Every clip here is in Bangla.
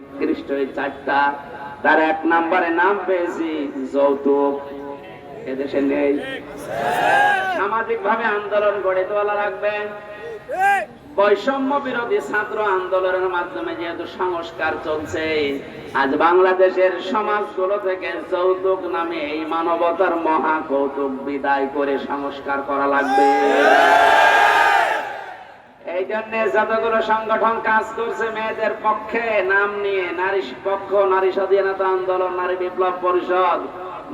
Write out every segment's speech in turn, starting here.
নিকৃষ্ট চারটা, তার এক নম্বরে নাম পেয়েছি যৌতুক। এদেশে নেই। সামাজিক ভাবে আন্দোলন গড়ে তোলা রাখবে বৈষম্য বিরোধী ছাত্র আন্দোলনের মাধ্যমে যেহেতু সংস্কার চলছে, আজ বাংলাদেশের সমাজগুলো থেকে যৌতুক নামে এই মানবতার মহা কৌতুক বিদায় করে সংস্কার করা লাগবে। জন্য যতগুলো সংগঠন কাজ করছে মেয়েদের পক্ষে নাম নিয়ে নারী পক্ষ নারী স্বাধীনতা আন্দোলন নারী বিপ্লব পরিষদ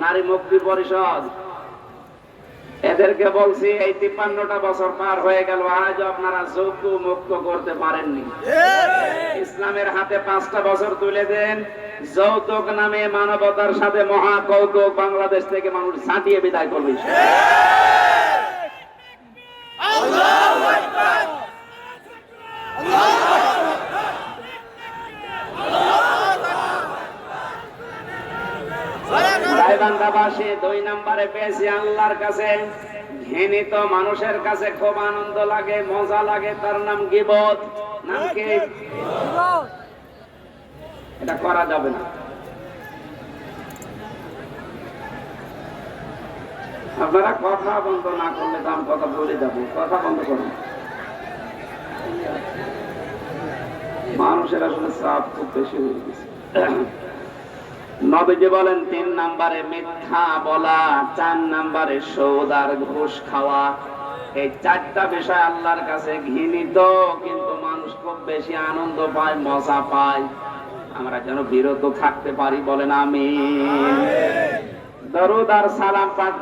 নারী মুক্তি পরিষদ। এদেরকে বলছি এই তিপ্পান্নটা বছর পার হয়ে গেল আজ আপনারা যৌতুক মুক্ত করতে পারেননি। ইসলামের হাতে পাঁচটা বছর তুলে দেন যৌতুক নামে মানবতার সাথে মহা কৌতুক বাংলাদেশ থেকে মানুষ ছাটিয়ে বিদায় করবে। গাইবান্ধাবাসী দুই নম্বরে পেয়েছি আল্লাহর কাছে। ঘৃণিত মানুষের কাছে খুব আনন্দ লাগে, মজা লাগে, তার নাম গিবত। নাম কি? এটা করা যাবে না। আপনারা কথা বন্ধ না করলে তো আমি কথা বলে যাব। কথা বন্ধ করুন। মানুষের আসলে চাপ খুব বেশি হয়ে গেছে। নবীজি বলেন তিন নাম্বারে মিথ্যা বলা চার নাম্বারে সৌদার ঘুষ খাওয়া। এই চারটা বিষয় আল্লাহর কাছে ঘৃণিত কিন্তু মানুষ খুব বেশি আনন্দ পায় মজা পায়। আমরা যেন বিরত থাকতে পারি বলেন আমি দরুদ আর সালাম পাঠ